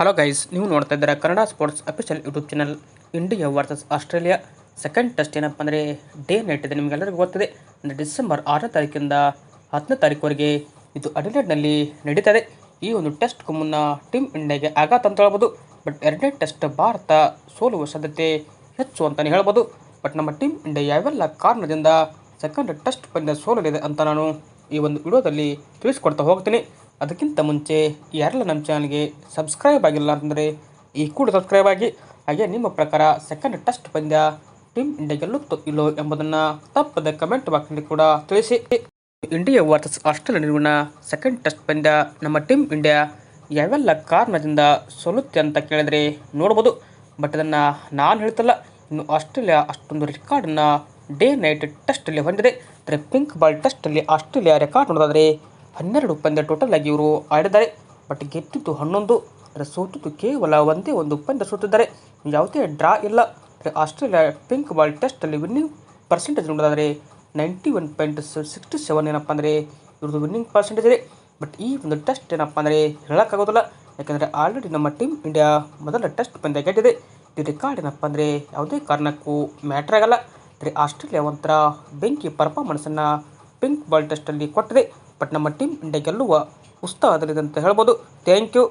Hello guys ನೀವು ನೋಡ್ತಾ ಇದ್ದೀರಾ Kannada sports official YouTube channel India versus Australia second test ಏನಪ್ಪ ಅಂದರೆ ಡೇ ನೈಟ್ ಇದೆ ನಿಮಗೆಲ್ಲರಿಗೂ ಗೊತ್ತಿದೆ. ಅಂದರೆ ಡಿಸೆಂಬರ್ ಆರನೇ ತಾರೀಕಿಂದ ಹತ್ತನೇ ತಾರೀಕುವರೆಗೆ ಇದು ಅಡಿಲೇಡ್ನಲ್ಲಿ ನಡೀತದೆ. ಈ ಒಂದು ಟೆಸ್ಟ್ಗೂ ಮುನ್ನ ಟೀಮ್ ಇಂಡಿಯಾಗೆ ಆಘಾತ ಅಂತ ಹೇಳ್ಬೋದು. ಬಟ್ ಎರಡನೇ ಟೆಸ್ಟ್ ಭಾರತ ಸೋಲುವ ಸಾಧ್ಯತೆ ಹೆಚ್ಚು ಅಂತಲೇ ಹೇಳ್ಬೋದು. ಬಟ್ ನಮ್ಮ ಟೀಮ್ ಇಂಡಿಯಾ ಯಾವೆಲ್ಲ ಕಾರಣದಿಂದ ಸೆಕೆಂಡ್ ಟೆಸ್ಟ್ ಪಂದ್ಯ ಸೋಲಲಿದೆ ಅಂತ ನಾನು ಈ ಒಂದು ವಿಡಿಯೋದಲ್ಲಿ ತಿಳಿಸ್ಕೊಡ್ತಾ ಹೋಗ್ತೀನಿ. ಅದಕ್ಕಿಂತ ಮುಂಚೆ ಯಾರೆಲ್ಲ ನಮ್ಮ ಚಾನಲ್ಗೆ ಸಬ್ಸ್ಕ್ರೈಬ್ ಆಗಿಲ್ಲ ಅಂತಂದರೆ ಈ ಕೂಡ ಸಬ್ಸ್ಕ್ರೈಬ್ ಆಗಿ, ಹಾಗೆ ನಿಮ್ಮ ಪ್ರಕಾರ ಸೆಕೆಂಡ್ ಟೆಸ್ಟ್ ಪಂದ್ಯ ಟೀಮ್ ಇಂಡಿಯಾ ಗೆಲ್ಲುತ್ತೋ ಇಲ್ಲೋ ಎಂಬುದನ್ನು ತಪ್ಪದ ಕಮೆಂಟ್ ಬಾಕ್ಸ್ನಲ್ಲಿ ಕೂಡ ತಿಳಿಸಿ. ಇಂಡಿಯಾ ವರ್ಸಸ್ ಆಸ್ಟ್ರೇಲಿಯಾ ನಡುವಿನ ಸೆಕೆಂಡ್ ಟೆಸ್ಟ್ ಪಂದ್ಯ ನಮ್ಮ ಟೀಮ್ ಇಂಡಿಯಾ ಯಾವೆಲ್ಲ ಕಾರಣದಿಂದ ಸೋಲುತ್ತೆ ಅಂತ ಕೇಳಿದರೆ ನೋಡ್ಬೋದು. ಬಟ್ ಅದನ್ನು ನಾನು ಹೇಳ್ತಲ್ಲ, ಇನ್ನು ಆಸ್ಟ್ರೇಲಿಯಾ ಅಷ್ಟೊಂದು ರೆಕಾರ್ಡನ್ನು ಡೇ ನೈಟ್ ಟೆಸ್ಟಲ್ಲಿ ಹೊಂದಿದೆ. ಅಂದರೆ ಪಿಂಕ್ ಬಾಲ್ ಟೆಸ್ಟಲ್ಲಿ ಆಸ್ಟ್ರೇಲಿಯಾ ರೆಕಾರ್ಡ್ ನೋಡೋದಾದರೆ ಹನ್ನೆರಡು ಪಂದ್ಯ ಟೋಟಲ್ ಆಗಿ ಇವರು ಆಡಿದ್ದಾರೆ. ಬಟ್ ಗೆದ್ದಿದ್ದು ಹನ್ನೊಂದು, ಅಂದರೆ ಸೋತಿದ್ದು ಕೇವಲ ಒಂದೇ ಒಂದು ಪಂದ್ಯ ಸೋತಿದ್ದಾರೆ. ಯಾವುದೇ ಡ್ರಾ ಇಲ್ಲ. ಆಸ್ಟ್ರೇಲಿಯಾ ಪಿಂಕ್ ಬಾಲ್ ಟೆಸ್ಟಲ್ಲಿ ವಿನ್ನಿಂಗ್ ಪರ್ಸೆಂಟೇಜ್ ನೋಡೋದಾದರೆ ninety one point sixty seven ಏನಪ್ಪ ಅಂದರೆ ಇವ್ರದ್ದು ವಿನ್ನಿಂಗ್ ಪರ್ಸೆಂಟೇಜ್ ಇದೆ. ಬಟ್ ಈ ಒಂದು ಟೆಸ್ಟ್ ಏನಪ್ಪ ಅಂದರೆ ಹೇಳೋಕ್ಕಾಗೋದಿಲ್ಲ. ಯಾಕಂದರೆ ಆಲ್ರೆಡಿ ನಮ್ಮ ಟೀಮ್ ಇಂಡಿಯಾ ಮೊದಲ ಟೆಸ್ಟ್ ಪಂದ್ಯ ಗೆದ್ದಿದೆ. ಈ ರೆಕಾರ್ಡ್ ಏನಪ್ಪ ಅಂದರೆ ಯಾವುದೇ ಕಾರಣಕ್ಕೂ ಮ್ಯಾಟ್ರ್ ಆಗಲ್ಲ. ಆಸ್ಟ್ರೇಲಿಯಾ ಒಂಥರ ಬೆಂಕಿ ಪರ್ಫಾರ್ಮೆನ್ಸನ್ನು ಪಿಂಕ್ ಬಾಲ್ ಟೆಸ್ಟಲ್ಲಿ ಕೊಟ್ಟಿದೆ. ಬಟ್ ನಮ್ಮ ಟೀಮ್ ಇಂಡಿಯಾ ಗೆಲ್ಲುವ ಉತ್ಸಾಹದಲ್ಲಿದೆ ಅಂತ ಹೇಳ್ಬೋದು. Thank you